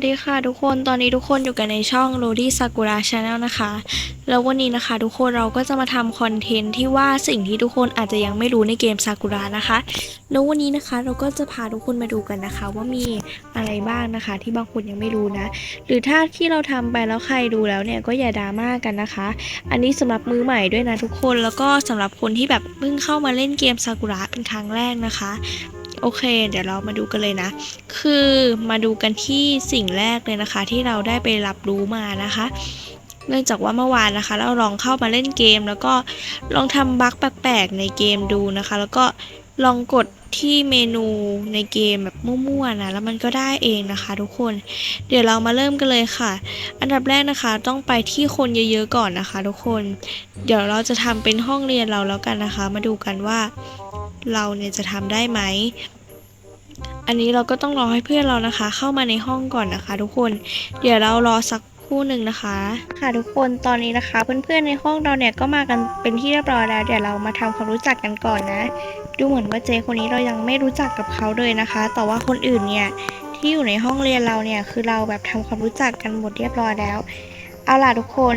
สวัสดีค่ะทุกคนตอนนี้ทุกคนอยู่กันในช่อง r o d y Sakura Channel นะคะ แล้ววันนี้นะคะทุกคนเราก็จะมาทำคอนเทนต์ที่ว่าสิ่งที่ทุกคนอาจจะยังไม่รู้ในเกม Sakura นะคะ แล้ววันนี้นะคะเราก็จะพาทุกคนมาดูกันนะคะ ว่ามีอะไรบ้างนะคะ ที่บางคนยังไม่รู้นะ หรือถ้าที่เราทำไปแล้วใครดูแล้วเนี่ยก็อย่าดราม่ากันนะคะ อันนี้สำหรับมือใหม่ด้วยนะทุกคนแล้วก็สำหรับคนที่แบบเพิ่งเข้ามาเล่นเกม Sakura เป็นครั้งแรกนะคะ โอเค เดี๋ยวเรามาดูกันเลยนะ คือมาดูกันที่สิ่งแรกเลยนะคะ ที่เราได้ไปรับรู้มานะคะ เนื่องจากว่าเมื่อวานนะคะ เราลองเข้ามาเล่นเกม แล้วก็ลองทำบั๊กแปลกๆในเกมดูนะคะ แล้วก็ลองกดที่เมนูในเกมแบบมั่วๆนะแล้วมันก็ได้เองนะคะทุกคน เดี๋ยวเรามาเริ่มกันเลยค่ะ อันดับแรกนะคะต้องไปที่คนเยอะๆก่อนนะคะ ทุกคน เดี๋ยวเราจะทำเป็นห้องเรียนเราแล้วกันนะคะ มาดูกันว่า เราเนี่ยจะทำได้ไหม อันนี้เราก็ต้องรอให้เพื่อนเรานะคะ เข้ามาในห้องก่อนนะคะ ทุกคน เดี๋ยวเรารอสักคู่หนึ่งนะคะ ค่ะทุกคนตอนนี้นะคะ เพื่อนๆในห้องเราเนี่ยก็มากันเป็นที่เรียบร้อยแล้วเดี๋ยวเรามาทำความรู้จักกันก่อนนะ ดูเหมือนว่าเจคนนี้เรายังไม่รู้จักกับเขาเลยนะคะ แต่ว่าคนอื่นเนี่ยที่อยู่ในห้องเรียนเราเนี่ยคือเราแบบทำความรู้จักกันหมดเรียบร้อยแล้ว เอาล่ะทุกคน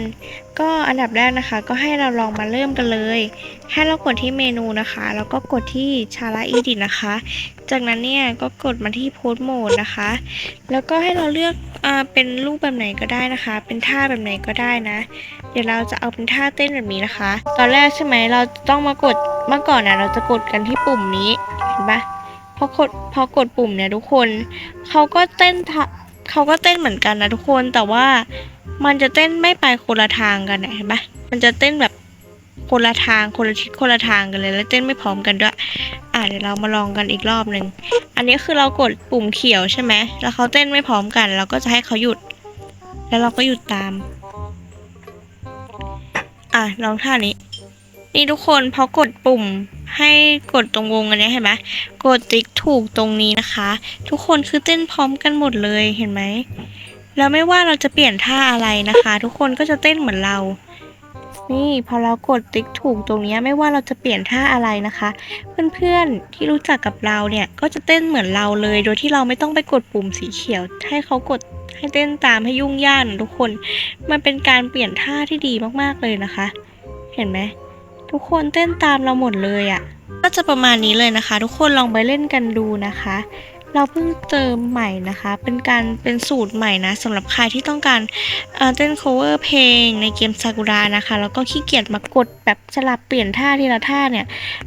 ก็อันดับแรกนะคะ ก็ให้เราลองมาเริ่มกันเลย ให้เรากดที่เมนูนะคะ แล้วก็กดที่ชาร์อีดินะคะ จากนั้นเนี่ยก็กดมาที่โพสโหมดนะคะ แล้วก็ให้เราเลือกอ่าเป็นรูปแบบไหนก็ได้นะคะ เป็นท่าแบบไหนก็ได้นะ เดี๋ยวเราจะเอาเป็นท่าเต้นแบบนี้นะคะ ตอนแรกใช่ไหมเราต้องมากดเมื่อก่อนนะเราจะกดกันที่ปุ่มนี้เห็นปะพอกดพอกดปุ่มเนี่ยทุกคนเขาก็เต้นท่า เขาก็เต้นเหมือนกันนะทุกคนแต่ว่ามันจะเต้นไม่ไปคนละทางกันนะเห็นปะมันจะเต้นแบบคนละทางคนละทิศคนละทางกันเลย แล้วเต้นไม่พร้อมกันด้วย อะเดี๋ยวเรามาลองกันอีกรอบหนึ่งอันนี้คือเรากดปุ่มเขียวใช่ไหมแล้วเขาเต้นไม่พร้อมกัน เราก็จะให้เขาหยุด แล้วเราก็หยุดตาม อะลองท่านี้ นี่ทุกคนพอกดปุ่ม ให้กดตรงวงอันนี้เห็นไหมกดติ๊กถูกตรงนี้นะคะ ทุกคนคือเต้นพร้อมกันหมดเลยเห็นไหมแล้วไม่ว่าเราจะเปลี่ยนท่าอะไรนะคะ ทุกคนก็จะเต้นเหมือนเรา นี่พอเรากดติ๊กถูกตรงนี้ไม่ว่าเราจะเปลี่ยนท่าอะไรนะคะ เพื่อนๆที่รู้จักกับเราเนี่ยก็จะเต้นเหมือนเราเลย โดยที่เราไม่ต้องไปกดปุ่มสีเขียว ให้เขากดให้เต้นตามให้ยุ่งยากทุกคน มันเป็นการเปลี่ยนท่าที่ดีมากๆเลยนะคะ เห็นไหม ทุกคนเต้นตามเราหมดเลยอะ่ะ ก็จะประมาณนี้เลยนะคะ ทุกคนลองไปเล่นกันดูนะคะ เราเพิ่งเติมใหม่นะคะ เป็นการเป็นสูตรใหม่นะสำหรับใครที่ต้องการเอ่อเต้น cover เพลงในเกมซากุระนะคะ แล้วก็ขี้เกียจมากดแบบสลับเปลี่ยนท่าทีละท่าเนี่ย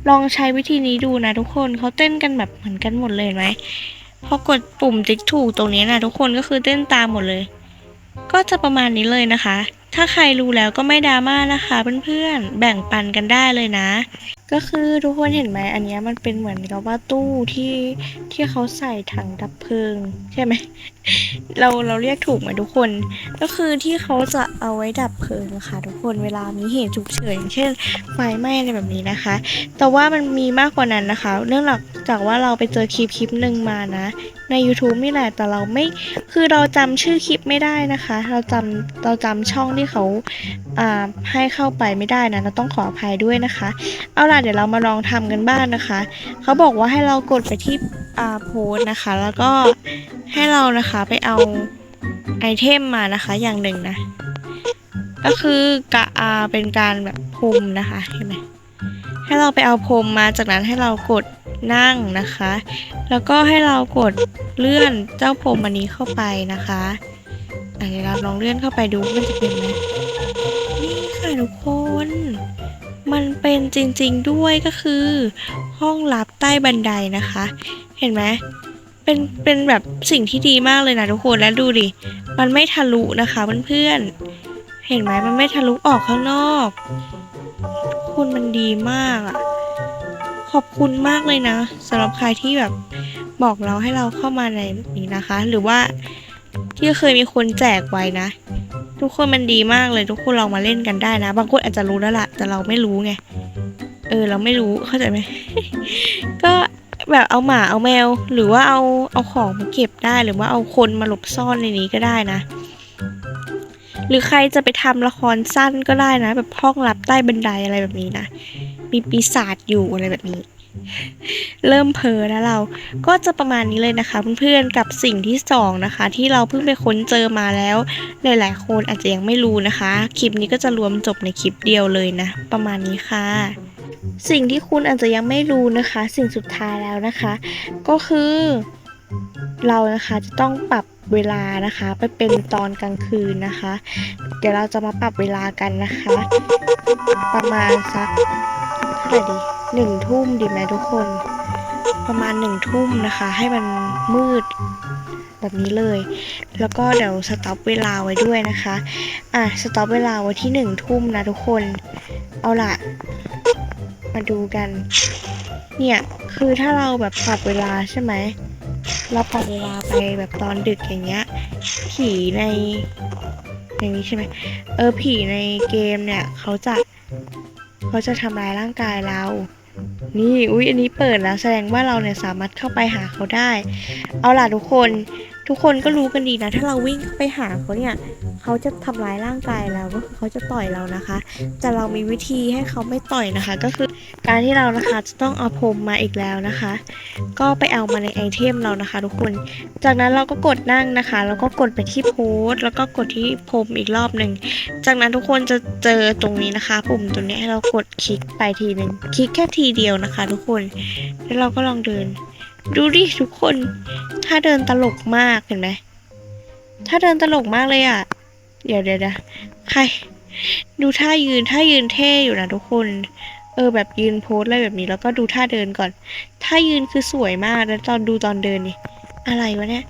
ลองใช้วิธีนี้ดูนะทุกคนเขาเต้นกันแบบเหมือนกันหมดเลยไหมพอกดปุ่มติ๊กถูกตรงนี้นะทุกคนก็คือเต้นตามหมดเลย ก็จะประมาณนี้เลยนะคะ ถ้าใครรู้แล้วก็ไม่ดราม่านะคะเพื่อนๆ แบ่งปันกันได้เลยนะ ก็คือทุกคนเห็นไหมอันนี้มันเป็นเหมือนกับว่าตู้ที่ที่เขาใส่ถังดับเพลิง ใช่ไหม เราเราเรียกถูกไหมทุกคน ก็คือที่เขาจะเอาไว้ดับเพลิงอะค่ะ ทุกคนเวลามีเหตุฉุกเฉินอย่างเช่นไฟไหม้อะไรแบบนี้นะคะ แต่ว่ามันมีมากกว่านั้นนะคะ เนื่องจากว่าเราไปเจอคลิปคลิปหนึ่งมานะ ใน YouTube นี่แหละแต่เราไม่คือเราจำชื่อคลิปไม่ได้นะคะ เราจำเราจำช่องที่เขาอ่าให้เข้าไปไม่ได้นะเราต้องขออภัยด้วยนะคะ เอาล่ะเดี๋ยวเรามาลองทำกันบ้างนะคะ เขาบอกว่าให้เรากดไปที่อ่าโพสนะคะ แล้วก็ ให้เรานะคะไปเอาไอเทมมานะคะอย่างหนึ่งนะ ก็คือกะอาเป็นการแบบพรมนะคะเห็นไหมให้เราไปเอาพรมมาจากนั้นให้เรากดนั่งนะคะ แล้วก็ให้เรากดเลื่อนเจ้าพรมอันนี้เข้าไปนะคะอะเดี๋ยวเราลองเลื่อนเข้าไปดูมันจะเป็นไหมนี่ค่ะทุกคน มันเป็นจริงๆด้วยก็คือ ห้องลับใต้บันไดนะคะ เห็นไหม เป็นเป็นแบบสิ่งที่ดีมากเลยนะทุกคนแล้วดูดิ มันไม่ทะลุนะคะเพื่อนๆเห็นไหมมันไม่ทะลุออกข้างนอกคุณมันดีมากอะขอบคุณมากเลยนะสำหรับใครที่แบบบอกเราให้เราเข้ามาในนี้นะคะ หรือว่าที่เคยมีคนแจกไว้นะ ทุกคนมันดีมากเลยทุกคนลองมาเล่นกันได้นะ บางคนอาจจะรู้แล้วล่ะ แต่เราไม่รู้ไง เออ เราไม่รู้เข้าใจไหม ก็ แบบเอาหมาเอาแมว หรือว่าเอาเอาของมาเก็บได้หรือว่าเอาคนมาหลบซ่อนในนี้ก็ได้นะ หรือใครจะไปทำละครสั้นก็ได้นะ แบบห้องลับใต้บันไดอะไรแบบนี้นะ มีปีศาจอยู่อะไรแบบนี้ เริ่มเพ้อแล้วเราก็จะประมาณนี้เลยนะคะเพื่อนๆกับสิ่งที่สองนะคะ ที่เราเพิ่งไปค้นเจอมาแล้ว หลายๆคนอาจจะยังไม่รู้นะคะ คลิปนี้ก็จะรวมจบในคลิปเดียวเลยนะ ประมาณนี้ค่ะ สิ่งที่คุณอาจจะยังไม่รู้นะคะ สิ่งสุดท้ายแล้วนะคะ ก็คือ เรานะคะจะต้องปรับเวลานะคะ ไปเป็นตอนกลางคืนนะคะ เดี๋ยวเราจะมาปรับเวลากันนะคะ ประมาณสักเท่าไหร่ดีหนึ่งทุ่มดีไหมทุกคน ประมาณหนึ่งทุ่มนะคะ ให้มันมืดแบบนี้เลย แล้วก็เดี๋ยวสต็อปเวลาไว้ด้วยนะคะ อะสต็อปเวลาไว้ที่หนึ่งทุ่มนะทุกคน เอาล่ะ มาดูกัน เนี่ยคือถ้าเราแบบปรับเวลาใช่ไหมเราปรับเวลาไปแบบตอนดึกอย่างเงี้ย ผีในอย่างนี้ใช่ไหมเออผีในเกมเนี่ยเขาจะเขาจะทำร้ายร่างกายเรา นี่อุ๊ยอันนี้เปิดแล้วแสดงว่าเราเนี่ยสามารถเข้าไปหาเขาได้ เอาล่ะทุกคน ทุกคนก็รู้กันดีนะ ถ้าเราวิ่งไปหาเขาเนี่ยเขาจะทำร้ายร่างกายเราก็คือเขาจะต่อยเรานะคะ แต่เรามีวิธีให้เขาไม่ต่อยนะคะ ก็คือการที่เรานะคะจะต้องเอาพรมมาอีกแล้วนะคะ ก็ไปเอามาในไอเทมเรานะคะ ทุกคน จากนั้นเราก็กดนั่งนะคะ แล้วก็กดไปที่โพสแล้วก็กดที่พรมอีกรอบหนึ่งจากนั้นทุกคนจะเจอตรงนี้นะคะ ปุ่มตรงนี้ให้เรากดคลิกไปทีหนึ่งคลิกแค่ทีเดียวนะคะ ทุกคนแล้วเราก็ลองเดิน ดูดิทุกคน ถ้าเดินตลกมากเห็นไหม ถ้าเดินตลกมากเลยอะเดี๋ยวเดี๋ยวเดี๋ยวใคร ดูท่ายืนท่ายืนเท่อยู่นะทุกคน เออแบบยืนโพสอะไรแบบนี้แล้วก็ดูท่าเดินก่อน ท่ายืนคือสวยมากแล้วตอนดูตอนเดินนี่อะไรวะเนี่ย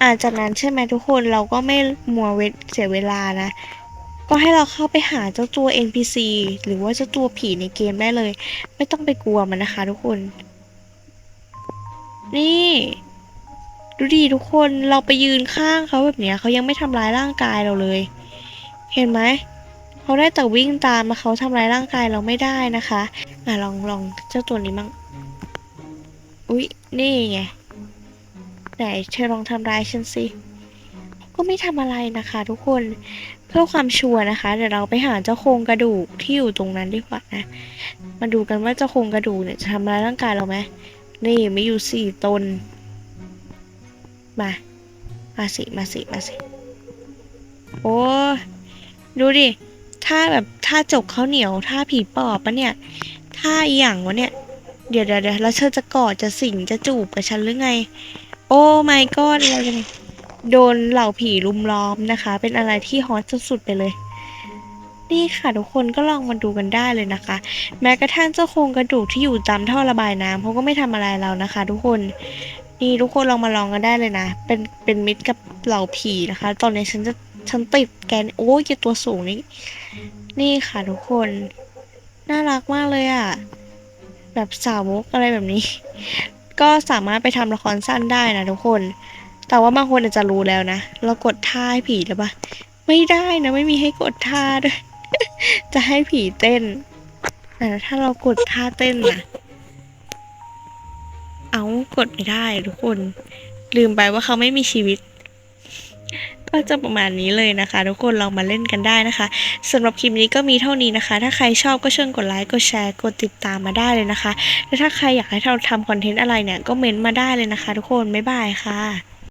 อาจากนั้นใช่ไหมทุกคนเราก็ไม่มัวเวทเสียเวลานะ ก็ให้เราเข้าไปหาเจ้าตัว NPC หรือว่าเจ้าตัวผีในเกมได้เลย ไม่ต้องไปกลัวมันนะคะทุกคน นี่ ดูดิทุกคนเราไปยืนข้างเขาแบบเนี้ยเขายังไม่ทำร้ายร่างกายเราเลย เห็นไหมเขาได้แต่วิ่งตามมาเขาทำร้ายร่างกายเราไม่ได้นะคะอะลองลองเจ้าตัวนี้มั่งอุ๊ยนี่ไงไหนเธอลองทำร้ายฉันสิก็ไม่ทำอะไรนะคะ ทุกคนเพื่อความชัวร์นะคะ เดี๋ยวเราไปหาเจ้าโครงกระดูกที่อยู่ตรงนั้นดีกว่านะ มาดูกันว่าเจ้าโครงกระดูกเนี่ยจะทำร้ายร่างกายเราไหม นี่มีอยู่สี่ตน มา มาสิ มาสิ มาสิ โอ้ดูดิ ถ้าแบบถ้าจกเขาเหนียว ถ้าผีปอบปะเนี่ย ถ้าอีหยังวะเนี่ย เดี๋ยวเดี๋ยวเดี๋ยวแล้วเธอจะกอดจะสิงจะจูบกับฉันหรือไง โอ้ my god อะไรกันโดนเหล่าผีลุมล้อมนะคะ เป็นอะไรที่ฮอตสุดๆไปเลย นี่ค่ะทุกคนก็ลองมาดูกันได้เลยนะคะ แม้กระทั่งเจ้าโครงกระดูกที่อยู่ตามท่อระบายน้ำเขาก็ไม่ทำอะไรเรานะคะ ทุกคนนี่ทุกคนลองมาลองกันได้เลยนะ เป็นเป็นมิตรกับเหล่าผีนะคะ ตอนนี้ฉันจะฉันติดแกนโอ้ยตัวสูงนี่นี่ค่ะทุกคนน่ารักมากเลยอะ่ะแบบสาวกอะไรแบบนี้ ก็สามารถไปทำละครสั้นได้นะทุกคน แต่ว่าบางคนอาจจะรู้แล้วนะ เรากดท่าให้ผีหรือปะไม่ได้นะ ไม่มีให้กดท่าด้วย จะให้ผีเต้น แต่ถ้าเรากดท่าเต้นนะเอากดไม่ได้ทุกคน ลืมไปว่าเขาไม่มีชีวิต ก็จะประมาณนี้เลยนะคะ ทุกคนลองมาเล่นกันได้นะคะสำหรับคลิปนี้ก็มีเท่านี้นะคะ ถ้าใครชอบก็เชิญกดไลค์กดแชร์กดติดตามมาได้เลยนะคะ และถ้าใครอยากให้เราทำคอนเทนต์อะไรเนี่ยก็เม้นต์มาได้เลยนะคะ ทุกคนบ๊ายบายค่ะ